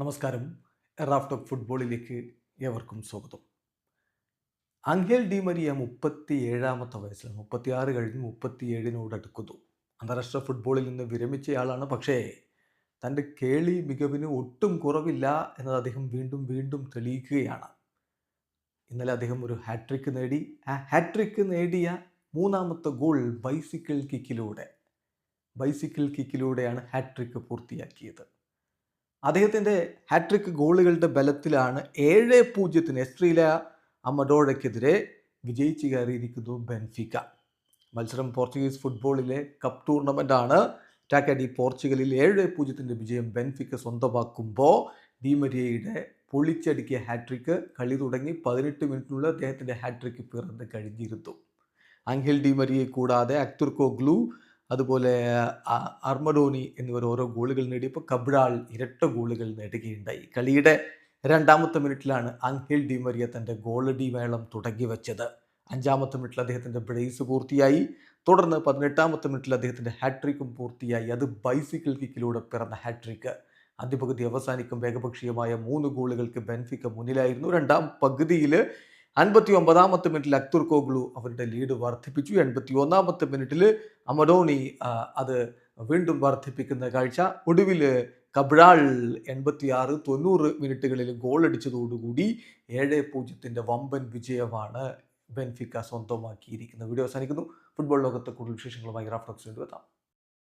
നമസ്കാരം. Raft of ഫുട്ബോളിലേക്ക് ഏവർക്കും സ്വാഗതം. അങ്കേൽ ഡി മരിയ മുപ്പത്തി ഏഴാമത്തെ വയസ്സിൽ മുപ്പത്തിയാറ് കഴിഞ്ഞ് മുപ്പത്തിയേഴിനോട് അടുക്കുന്നു. അന്താരാഷ്ട്ര ഫുട്ബോളിൽ നിന്ന് വിരമിച്ചയാളാണ്. പക്ഷേ തന്റെ കേളി മികവിന് ഒട്ടും കുറവില്ല എന്നത് അദ്ദേഹം വീണ്ടും വീണ്ടും തെളിയിക്കുകയാണ്. ഇന്നലെ അദ്ദേഹം ഒരു ഹാട്രിക്ക് നേടി. ആ ഹാട്രിക്ക് നേടിയ മൂന്നാമത്തെ ഗോൾ ബൈസിക്കിൾ കിക്കിലൂടെ. ബൈസിക്കിൾ കിക്കിലൂടെയാണ് ഹാട്രിക്ക് പൂർത്തിയാക്കിയത്. അദ്ദേഹത്തിന്റെ ഹാട്രിക് ഗോളുകളുടെ ബലത്തിലാണ് ഏഴ് പൂജ്യത്തിന് എസ്ട്രീല അമഡോഴയ്ക്കെതിരെ വിജയിച്ചു കയറിയിരിക്കുന്നു ബെൻഫിക്ക. മത്സരം പോർച്ചുഗീസ് ഫുട്ബോളിലെ കപ്പ് ടൂർണമെന്റാണ് ടാക്കാഡി പോർച്ചുഗലിൽ ഏഴ് പൂജ്യത്തിന്റെ വിജയം ബെൻഫിക്ക സ്വന്തമാക്കുമ്പോൾ ഡിമരിയയുടെ പൊളിച്ചടുക്കിയ ഹാട്രിക്ക് കളി തുടങ്ങി പതിനെട്ട് മിനിറ്റിനുള്ളിൽ അദ്ദേഹത്തിന്റെ ഹാട്രിക്ക് പിറന്ന് കഴിഞ്ഞിരുന്നു. അങ്കിൽ ഡിമരിയെ കൂടാതെ അക്തുർക്കോഗ്ലു അതുപോലെ അർമഡോണി എന്നിവർ ഓരോ ഗോളുകൾ നേടിയപ്പോൾ കബ്രാൾ ഇരട്ട ഗോളുകൾ നേടുകയുണ്ടായി. കളിയുടെ രണ്ടാമത്തെ മിനിറ്റിലാണ് അങ്കേൽ ഡിമരിയ തന്റെ ഗോളടി മേളം തുടങ്ങി വെച്ചത്. അഞ്ചാമത്തെ മിനിറ്റിൽ അദ്ദേഹത്തിന്റെ ബ്രേസ് പൂർത്തിയായി. തുടർന്ന് പതിനെട്ടാമത്തെ മിനിറ്റിൽ അദ്ദേഹത്തിന്റെ ഹാട്രിക്കും പൂർത്തിയായി. അത് ബൈസിക്കിൾ കിക്കിലൂടെ പിറന്ന ഹാട്രിക്ക്. ആദ്യ പകുതി അവസാനിക്കും ഏകപക്ഷീയമായ മൂന്ന് ഗോളുകൾക്ക് ബെൻഫിക്ക മുന്നിലായിരുന്നു. രണ്ടാം പകുതിയിൽ അൻപത്തി ഒമ്പതാമത്തെ മിനിറ്റിൽ അക്തുർ കോഗ്ലു അവരുടെ ലീഡ് വർദ്ധിപ്പിച്ചു. എൺപത്തി ഒന്നാമത്തെ മിനിറ്റിൽ അമഡോണി അത് വീണ്ടും വർദ്ധിപ്പിക്കുന്ന കാഴ്ച. ഒടുവിൽ കബ്രാൾ എൺപത്തിയാറ് തൊണ്ണൂറ് മിനിറ്റുകളിൽ ഗോൾ അടിച്ചതോടുകൂടി ഏഴ് പൂജ്യത്തിന്റെ വമ്പൻ വിജയമാണ് ബെൻഫിക്ക സ്വന്തമാക്കിയിരിക്കുന്നത്. വീഡിയോ അവസാനിക്കുന്നു. ഫുട്ബോൾ ലോകത്തെ കൂടുതൽ വിശേഷങ്ങളുമായി റാഫ്റ്റോക്സ് എത്താം.